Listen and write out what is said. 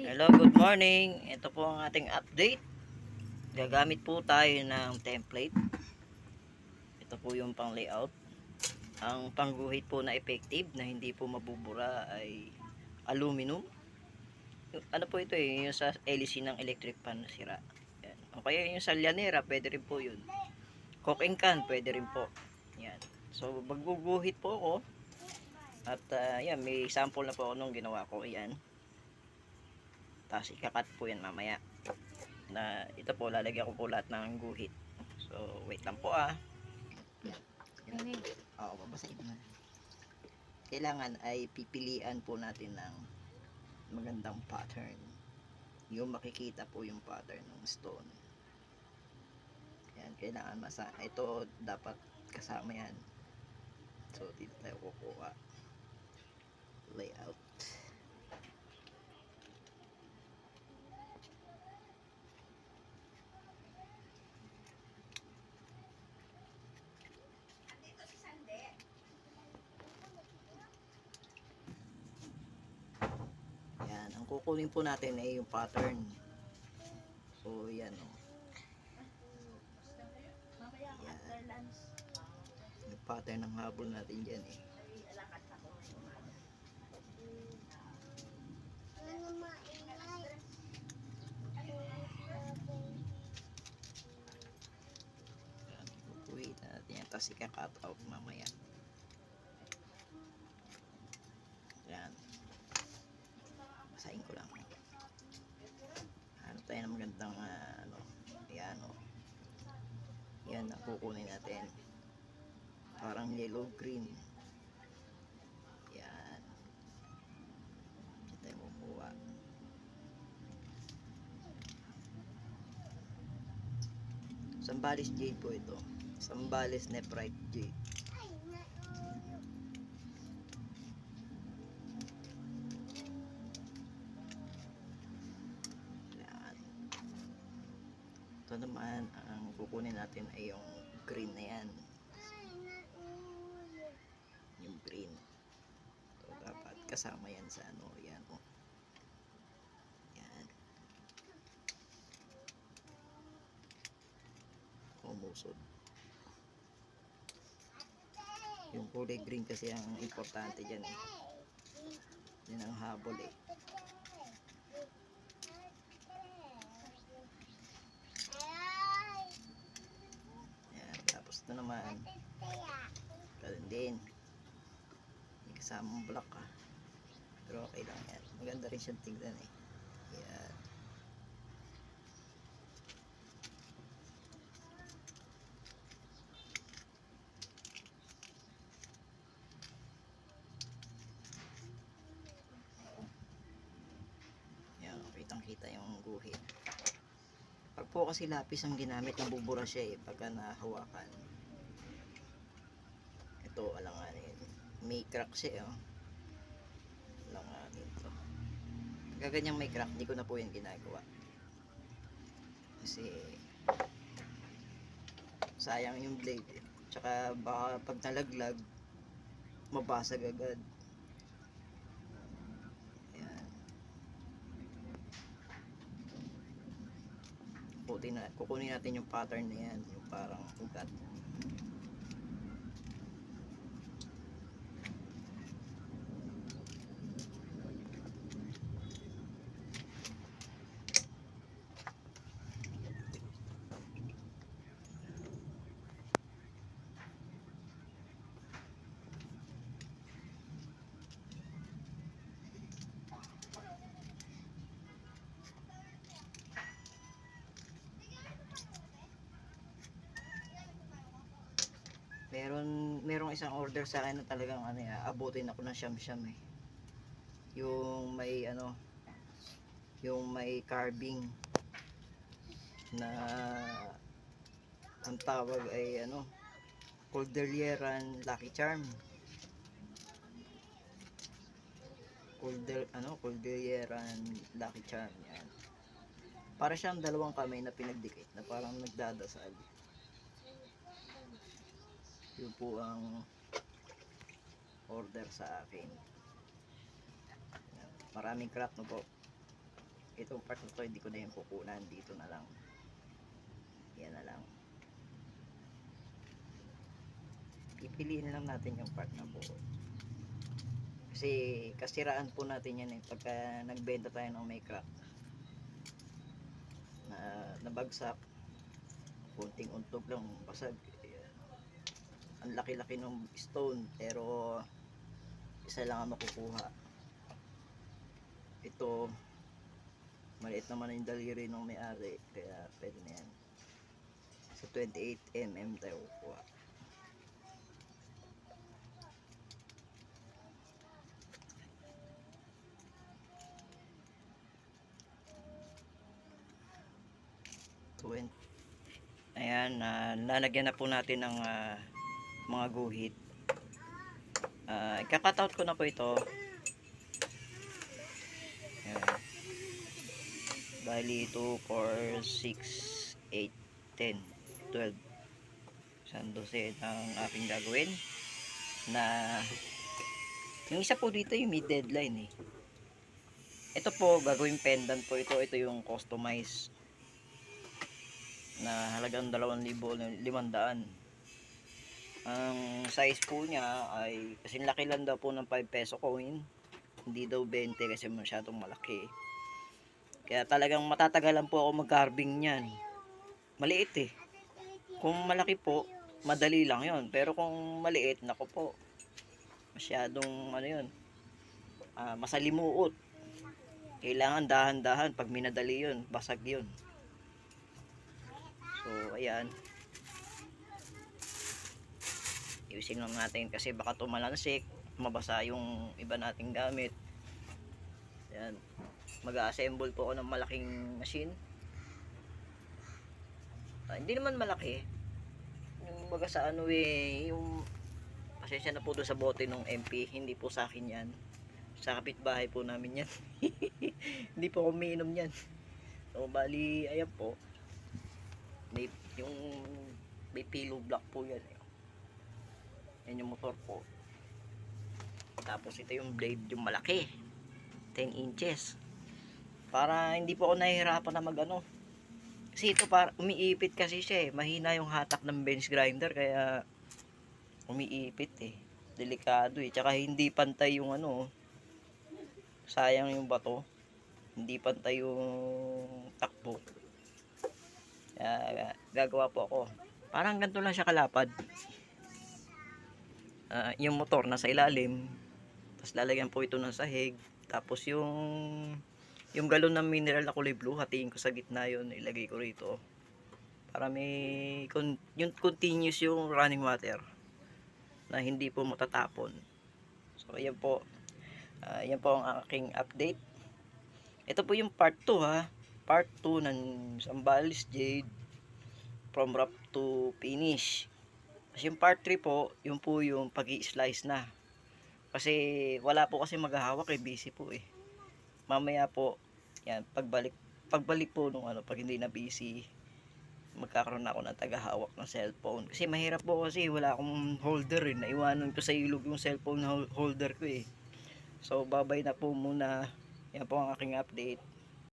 Hello, good morning. Ito po ang ating update. Gagamit po tayo ng template. Ito po yung pang layout. Ang pangguhit po na effective na hindi po mabubura ay aluminum. Ano po ito eh, yung sa LC ng electric pan na sira. Yan. O kaya yung sa llanera, pwede rin po yun. Cooking can, pwede rin po. Yan. So, magguguhit po ako. At ah, yan, may sample na po ako nung ginawa ko. Yan. Tapos ikakat po yan mamaya. Na ito po, lalagyan ko po lahat ng guhit. So, wait lang po ah. Nini. Oo, babasahin mo. Kailangan ay pipilian po natin ng magandang pattern. Yung makikita po yung pattern ng stone. Yan, kailangan masa. Ito dapat kasama yan. So, dito tayo kukuha. Layout. Yan, ang kukunin po natin ay yung pattern. So, yan o. Yan. Yung pattern ng habol natin dyan eh. Kukuhin natin yan. Tapos ika-cut out mamaya. Yan. Basahin ko lang. Ano tayo ng magandang ah, ano, yan o. Yan ang kukunin natin. Parang yellow green. Yan. Ito tayo kukuha. Sambales jade po ito. Sambales nephrite jade. Ito naman, ang kukunin natin ay yung green na yan. Yung green. So, dapat kasama yan sa ano, yan o. Yan. Umusod. Yung kulay green kasi ang importante dyan eh. Yan ang habol eh. Yan, tapos ito naman. Ganun din. May kasamang block ah. Pero okay lang yan. Maganda rin siyang tignan eh. Yan. Yan, kitang kita yung guhit. Pag po kasi lapis ang ginamit, nabubura siya eh, pagka nahawakan. Ito, alanganin. May crack siya, oh. Alanganin to. Pagka ganyang may crack, di ko na po yan ginagawa. Kasi, sayang yung blade eh. Tsaka baka pag nalaglag, mabasag agad. Kukunin, na, kukunin natin yung pattern na yan, yung parang ugat. Meron merong isang order sa akin na talagang ano ya, abutin ako ng siyam-siyam eh. Yung may ano yung may carving na ang tawag ay ano Cordilleran Lucky Charm. Colder, ano, Cordilleran Lucky Charm yan. Para siyang dalawang kamay na pinagdikit na parang nagdadasal. Yun po ang order sa akin. Maraming crack na po. itong part na to hindi ko na yung kukunan dito na lang yan na lang pipiliin lang natin yung part na buo kasi kasiraan po natin yan eh pagka nagbenta tayo ng may crack na nabagsak kunting untog lang basag. Ang laki-laki ng stone pero isa lang ang makukuha. Ito maliit naman yung daliri ng may-ari kaya pwede na yan. Sa 28mm tayo kukuha. Ayan, na lalagyan na po natin ng ah, mga guhit. Uh, ikakatout ko na po ito. Ayan. Bali 2, 4, 6, 8, 10, 12. Isang dosen ang aking gagawin. Na yung isa po dito yung mid deadline eh. Ito po, gagawin pendant po ito. Ito yung customize na halagang 2,500. Ang size po niya ay kasi laki lang daw po ng 5 peso coin. Hindi daw 20 kasi masyadong malaki. Kaya talagang matatagalan po ako mag-carving niyan. Maliit eh. Kung malaki po, madali lang yon Pero kung maliit, nako po. Masyadong ano yun. ah, masalimuot. Kailangan dahan-dahan. Pag minadali yun, basag yun. So, ayan. Lang natin kasi baka tumalansik, mabasa yung iba nating gamit. Ayan. Mag-assemble po ako ng malaking machine. Ah, hindi naman malaki. Yung baga sa ano eh, yung pasensya na po doon sa bote ng MP, hindi po sa akin yan. Sa kapitbahay po namin yan. hindi po ako umiinom yan. So, bali, ayan po may yung may pillow block po yan eh. Yan yung motor po tapos ito yung blade yung malaki. 10 inches. Para hindi po ako nahihirapan na mag ano kasi ito para umiipit kasi siya eh. Mahina yung hatak ng bench grinder kaya umiipit eh. Delikado eh. Tsaka hindi pantay yung ano sayang yung bato. Hindi pantay yung takbo. Kaya gagawa po ako. Parang ganito lang siya kalapad. Ah, yung motor nasa ilalim. Tapos lalagyan po ito ng sahig. Tapos yung yung galon ng mineral na kulay blue, hatiin ko sa gitna yun, ilagay ko rito. Para may con- yung continuous yung running water na hindi po matatapon. So ayan po. Ah, yan po ang aking update. Ito po yung part 2 ha part 2 ng Sambales Jade from wrap to finish. Kasi yung part 3 po, yung po yung pag slice na. Kasi wala po kasi maghahawak eh, busy po eh. Mamaya po, yan, pagbalik, pagbalik po nung ano, pag hindi na busy, magkakaroon ako ng tagahawak ng cellphone. Kasi mahirap po kasi wala akong holder eh. Naiwanan ko sa ilog yung cellphone hol- holder ko eh. So, babay na po muna. Yan po ang aking update.